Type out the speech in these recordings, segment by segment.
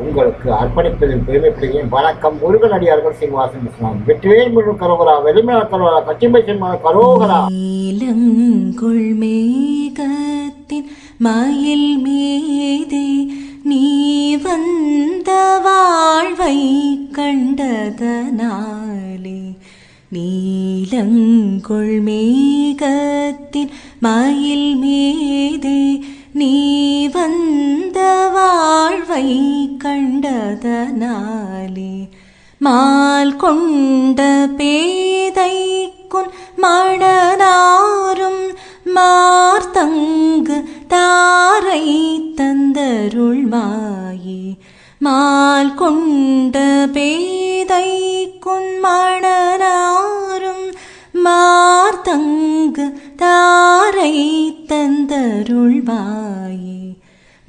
உங்களுக்கு அர்ப்பணிப்பதில் பெருமைப்படுகிறேன். வணக்கம் முருகன் அடியார்கள் சீனிவாசன் இஸ்லாம் வெற்றிவேல் முழு கரோகரா வெளிமல கரோகரா கச்சிம்பை சிம்ம கரோகரா. நீலங்குள் மேகத்தின் மயில் மீதே நீ வந்த வாழ்வை கண்டதனாலே நீலங்குள் மேகத்தின் மயில் மீதே நீ வந்தவா வாழ்வை கண்டதனாலே மால் கொண்ட பேதைக்குன் மணனாரும் மார்த்தங்கு தாரை தந்தருள் மாயே. மால் கொண்ட பேதைக்குன் மணனாரும் மார்த்தங்கு தாரை தந்தருள்வாயே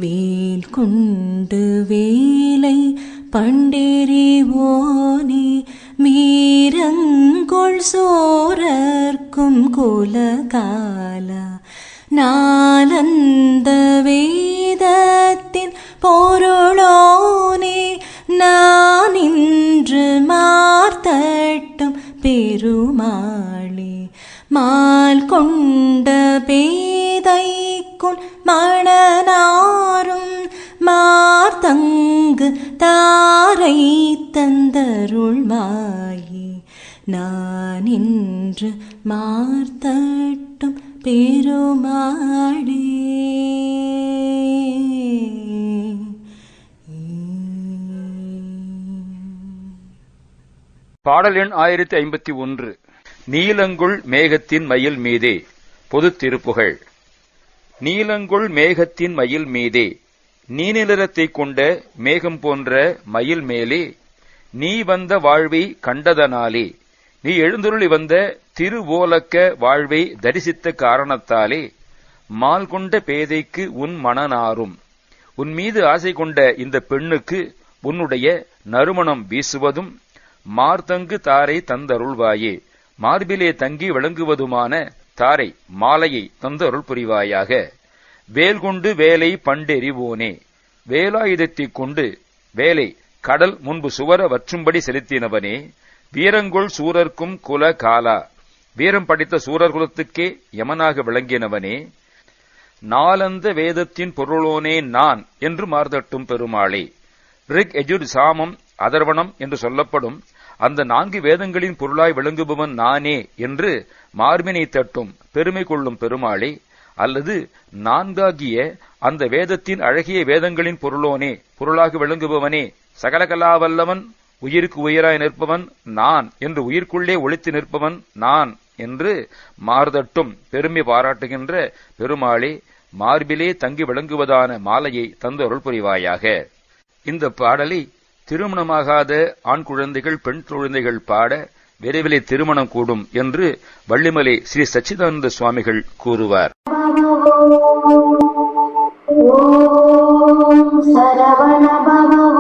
வேல் கொண்டு வேலை பண்டெறிவோனே மீரங்கொள் சோரர்க்கும் குலகால நாலந்த வேதத்தின் பொருளோனே நான் இன்று மார்த்தட்டும் பெருமாளே மால் கொண்ட பேதைக்குள் மணனாரும் தாரை தந்தருள்வாயே. நான் இன்று மார்த்தட்டும் பெருமாளே. பாடல் எண் ஆயிரத்தி ஐம்பத்தி ஒன்று. நீலங்குள் மேகத்தின் மயில் மீதே. பொதுத் திருப்புகழ் நீலங்குள் மேகத்தின் மயில் மீதே. நீநிலத்தைக் கொண்ட மேகம் போன்ற மயில் மேலே நீ வந்த வாழ்வை கண்டதனாலே நீ எழுந்துருளி வந்த திருவோலக்க வாழ்வை தரிசித்த காரணத்தாலே மால் கொண்ட பேதைக்கு உன் மனநாரும். உன் மீது ஆசை கொண்ட இந்த பெண்ணுக்கு உன்னுடைய நறுமணம் வீசுவதும் மார்த்தங்கு தாரை தந்தருள்வாயே. மார்பிலே தங்கி விளங்குவதுமான தாரை மாலையை தந்தருள் புரிவாயாக. வேல் கொண்டு வேலை பண்டெறிவோனே. வேலாயுதத்தைக் கொண்டு வேலை கடல் முன்பு சுவர வற்றும்படி செலுத்தினவனே. வீரங்கொள் சூரர்க்கும் குல காலா. வீரம் படித்த சூரர்குலத்துக்கே யமனாக விளங்கினவனே. நாலந்த வேதத்தின் பொருளோனே நான் என்று மார்தட்டும் பெருமாளே. ரிக் எஜுர் சாமம் அதர்வணம் என்று சொல்லப்படும் அந்த நான்கு வேதங்களின் பொருளாய் விளங்குபவன் நானே என்று மார்பினை தட்டும் பெருமை கொள்ளும் பெருமாளே. அல்லது நான்காகிய அந்த வேதத்தின் அழகிய வேதங்களின் பொருளோனே பொருளாக விளங்குபவனே சகலகலாவல்லவன் உயிருக்கு உயிராய் நிற்பவன் நான் என்று உயிர்க்குள்ளே ஒழித்து நிற்பவன் நான் என்று மார்தட்டும் பெருமை பாராட்டுகின்ற பெருமாளே மார்பிலே தங்கி விளங்குவதான மாலையை தந்த அருள் புரிவாயாக. இந்த பாடலை திருமணமாகாத ஆண் குழந்தைகள் பெண் குழந்தைகள் பாட விரைவிலே திருமணம் கூடும் என்று வள்ளிமலை ஸ்ரீ சச்சிதானந்த சுவாமிகள் கூறுவார். ॐ सरवणभव